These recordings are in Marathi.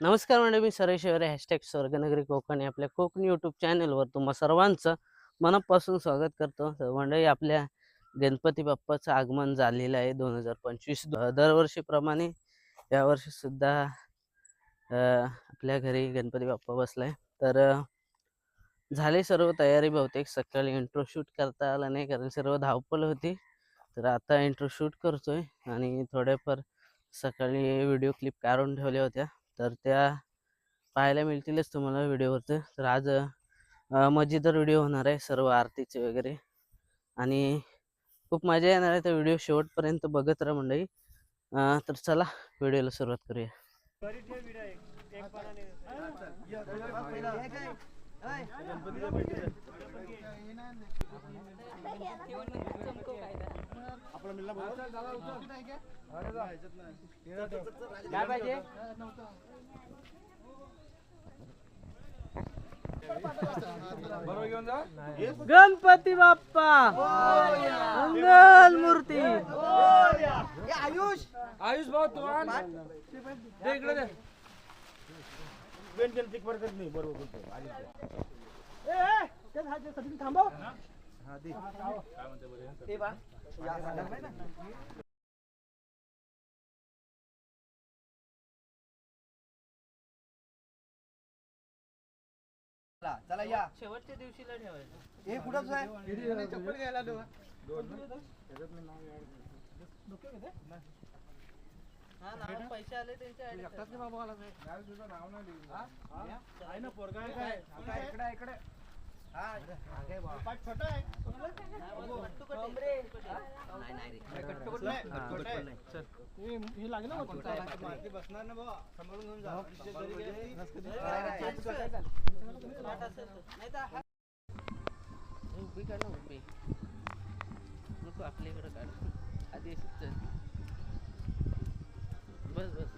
नमस्कार म्हणजे मी सरेश शिवरे हॅशटॅग स्वर्गनगरी कोकण आपल्या कोकणी यूट्यूब चॅनलवर तुम्हा सर्वांचं मनापासून स्वागत करतो. तर आपल्या गणपती बाप्पाचं आगमन झालेलं आहे दोन हजार पंचवीस. दरवर्षीप्रमाणे यावर्षी सुद्धा आपल्या घरी गणपती बाप्पा बसलाय. तर झाली सर्व तयारी बहुतेक. सकाळी इंट्रो शूट करता आला नाही कारण सर्व धावपल होती. तर आता इंट्रो शूट करतोय आणि थोड्याफार सकाळी व्हिडिओ क्लिप काढून ठेवल्या होत्या. तर त्या पाहायला मिळतीलच तुम्हाला व्हिडिओवरती तर आज मजेदार व्हिडिओ होणार आहे सर्व आरतीचे वगैरे आणि खूप मजा येणार आहे तर व्हिडिओ शेवटपर्यंत बघत राहा मंडळी तर चला व्हिडिओला सुरुवात करूया गणपती बाप्पा! मंगल मूर्ती! आयुष! आयुष भाऊ तू इकडे नाही बरोबर बोलतो चला या. शेवटच्या दिवशीला ठेवायचं. हे कुठंच आहे? चप्पल घ्यायला हा नाव पैसे आले त्यांच्या ID साठी. आहे ना पोरगा आहे काय? इकडे इकडे हा पाठ छोटा आहे. कटकट नाही कटकट नाही हे लागेल ना माती बसणार ना बाबा. सांभाळून घेऊन जा. उभी काढ ना उभी. नको आपल्या इकडं काढ. आधी बस बस.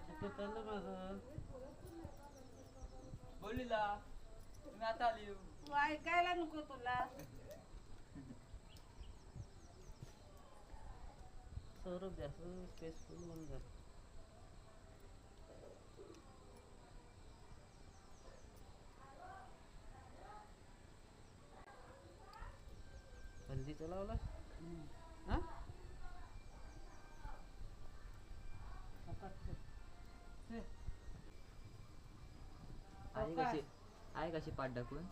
दुखत आलं माझं बोलीला तुम्ही आता आली. तू ऐकायला नको तुला. सौरभ जास्त स्पेसफुल होऊन जा हल्दीचा लावला हा आहे कशी आहे कशी पाठ टाकून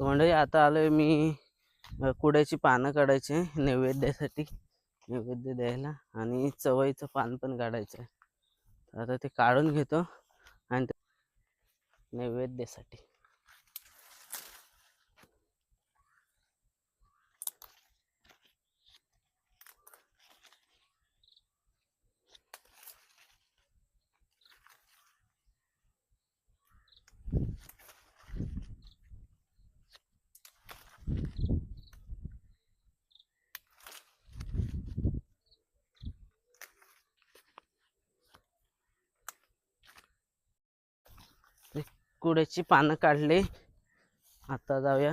मंडळी आता आलोय मी कुड्याची पानं काढायचे नैवेद्यासाठी. नैवेद्य द्यायला आणि चवईचं पान पण काढायचं आहे आता ते काढून घेतो आणि ते नैवेद्यासाठी. कुड्याची पानं काढले. आता जाऊया.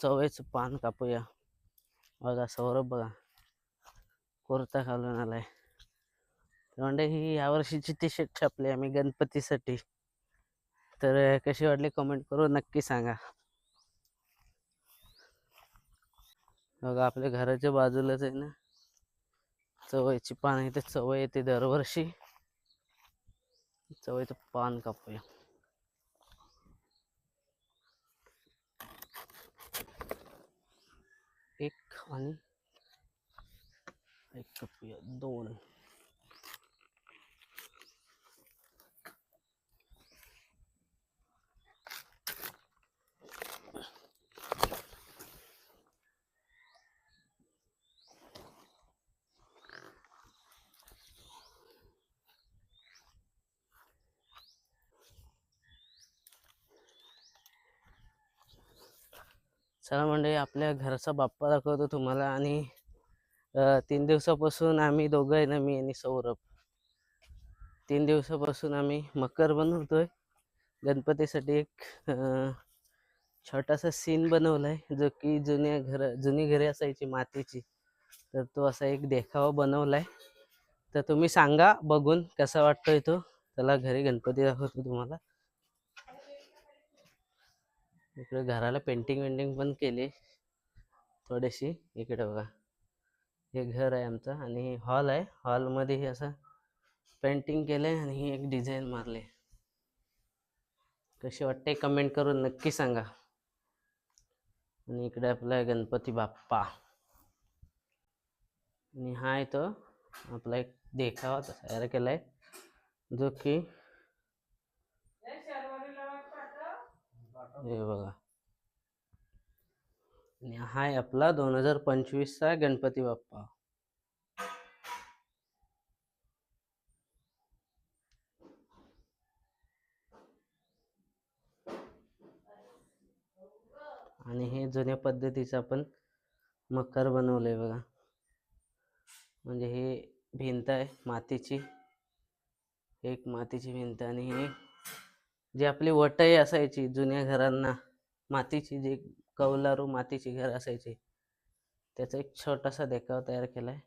चवळीचं पान कापूया. बघा सौरभ बघा. कुर्ता घालून आलाय. म्हणजे ही यावर्षीची टी शर्ट छापली आम्ही गणपतीसाठी. तर कशी वाटली कमेंट करून नक्की सांगा. बघा आपल्या घराच्या बाजूलाच आहे ना? चवळीची पानं इथे चवळ येते दरवर्षी. चवळीचं पान कापूया. एक आणि एक कापूया दोन चला म्हणजे आपल्या घरचा बाप्पा दाखवतो तुम्हाला आणि तीन दिवसापासून आम्ही दोघं आहे ना मी आणि सौरभ. तीन दिवसापासून आम्ही मकर बनवतोय. गणपतीसाठी एक छोटासा सीन बनवलाय जो की जुन्या घर जुनी घरे असायची मातीची. तर तो असा एक देखावा बनवलाय. तर तुम्ही सांगा बघून कसा वाटतोय तो? त्याला घरी गणपती दाखवतो तुम्हाला. इकडे घराला पेंटिंग वेंटिंग पण केली. थोडीशी इकडे बघा. हे घर आहे आमचं आणि हॉल आहे. हॉलमध्ये हे असं पेंटिंग केलं आहे आणि ही एक डिझाईन मारले कशी वाटते कमेंट करून नक्की सांगा. आणि इकडे आपला गणपती बाप्पा. आणि हा आहे तो आपला एक देखावा तयार केला आहे जो की हे बघा. आणि हा आहे आपला दोन हजार पंचवीसचा गणपती बाप्पा. आणि हे जुन्या पद्धतीचं आपण मकर बनवलंय बघा. म्हणजे हे भिंत आहे मातीची. एक मातीची भिंत आणि हे जी आपली वटई असायची जुन्या घरांना मातीची जी कौलारू मातीची घर असायची त्याचा एक छोटासा देखाव तयार केलाय.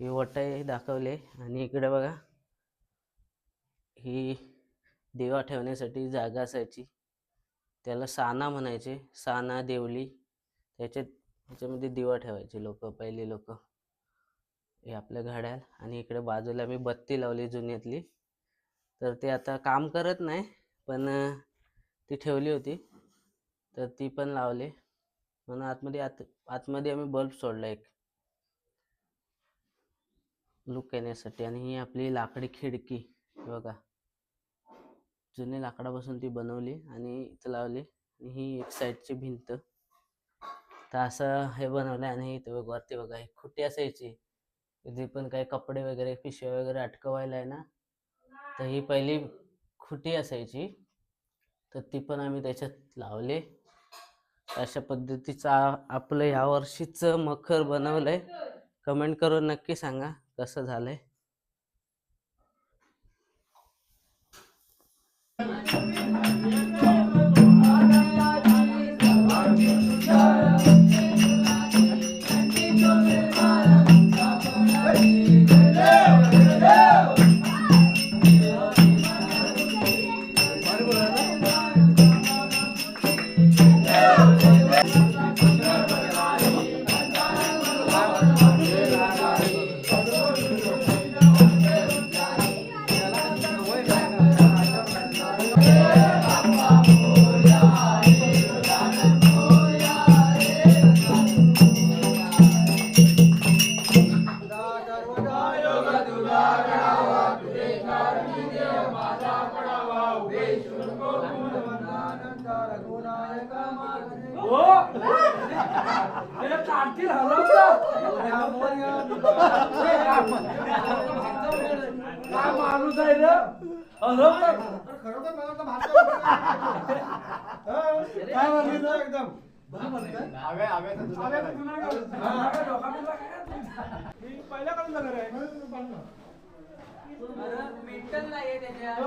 ही वटई दाखवली आणि इकडे बघा ही दिवा ठेवण्यासाठी जागा असायची. त्याला साना म्हणायचे साना देवली त्याच्यात त्याच्यामध्ये दिवा ठेवायचे लोक पहिली लोक. हे आपल्या घड्याल आणि इकडे बाजूला मी बत्ती लावली जुन्यातली. तर ते आता काम करत नाही पण ती ठेवली होती. तर ती पण लावली. म्हणून आतमध्ये आत आतमध्ये आम्ही बल्ब सोडला एक. लुक येण्यासाठी. आणि ही आपली लाकडी खिडकी. बघा. जुने लाकडापासून ती बनवली आणि इथं लावली. आणि ही एक साईडची भिंत. तर असं हे बनवलं आणि इथं बघ वरती बघा ही खुटी असायची. जे पण काही कपडे वगैरे पिशव्या वगैरे अटकवायला आहे ना. तर ही पहिली खुटी असायची. तर ती पण आम्ही त्याच्यात लावले. अशा पद्धतीचा आपलं आपलं यावर्षीचं मखर बनवलंय. कमेंट करून नक्की सांगा कसं झालंय. माणूस आहे रे? खरोखर मला काय एकदम. पहिल्या काढून घर आहे. मेंटल नाही त्याच्यात